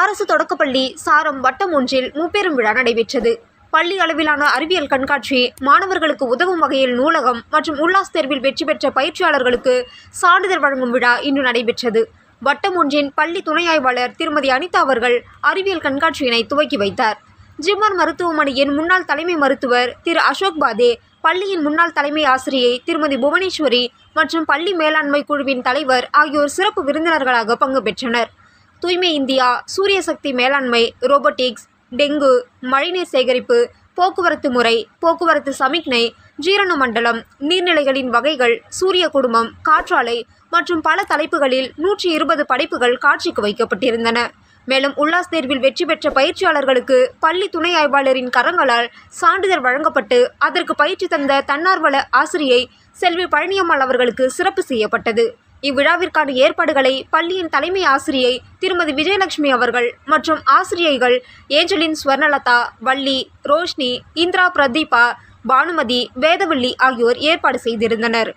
அரசு தொடக்கப்பள்ளி சாரம் வட்டம் ஒன்றில் முப்பெரும் விழா நடைபெற்றது. பள்ளி அளவிலான அறிவியல் கண்காட்சி மாணவர்களுக்கு உதவும் வகையில் நூலகம் மற்றும் உல்லாஸ் தேர்வில் வெற்றி பெற்ற பயிற்சியாளர்களுக்கு சான்றிதழ் வழங்கும் விழா இன்று நடைபெற்றது. வட்டம் ஒன்றின் பள்ளி துணை ஆய்வாளர் திருமதி அனிதா அவர்கள் அறிவியல் கண்காட்சியினை துவக்கி வைத்தார். ஜிம்மர் மருத்துவமனையின் முன்னாள் தலைமை மருத்துவர் திரு அசோக் பாதே பள்ளியின் முன்னாள் தலைமை ஆசிரியை திருமதி புவனேஸ்வரி மற்றும் பள்ளி மேலாண்மை குழுவின் தலைவர் ஆகியோர் சிறப்பு விருந்தினர்களாக பங்கு பெற்றனர். தூய்மை இந்தியா சூரிய சக்தி மேலாண்மை ரோபோட்டிக்ஸ் டெங்கு மழைநீர் சேகரிப்பு போக்குவரத்து முறை போக்குவரத்து சமிக்ஞை ஜீரண மண்டலம் நீர்நிலைகளின் வகைகள் சூரிய குடும்பம் காற்றாலை மற்றும் பல தலைப்புகளில் நூற்றி இருபது படைப்புகள் காட்சிக்கு வைக்கப்பட்டிருந்தன. மேலும் உல்லாஸ் தேர்வில் வெற்றி பெற்ற பயிற்சியாளர்களுக்கு பள்ளி துணை ஆய்வாளரின் கரங்களால் சான்றிதழ் வழங்கப்பட்டு அதற்கு பயிற்சி தந்த தன்னார்வல ஆசிரியை செல்வி பழனியம்மாள் அவர்களுக்கு சிறப்பு செய்யப்பட்டது. இவ்விழாவிற்கான ஏற்பாடுகளை பள்ளியின் தலைமை ஆசிரியை திருமதி விஜயலட்சுமி அவர்கள் மற்றும் ஆசிரியைகள் ஏஞ்சலின் ஸ்வர்ணலதா வள்ளி ரோஷ்னி இந்திரா பிரதீபா பானுமதி வேதவள்ளி ஆகியோர் ஏற்பாடு செய்திருந்தனர்.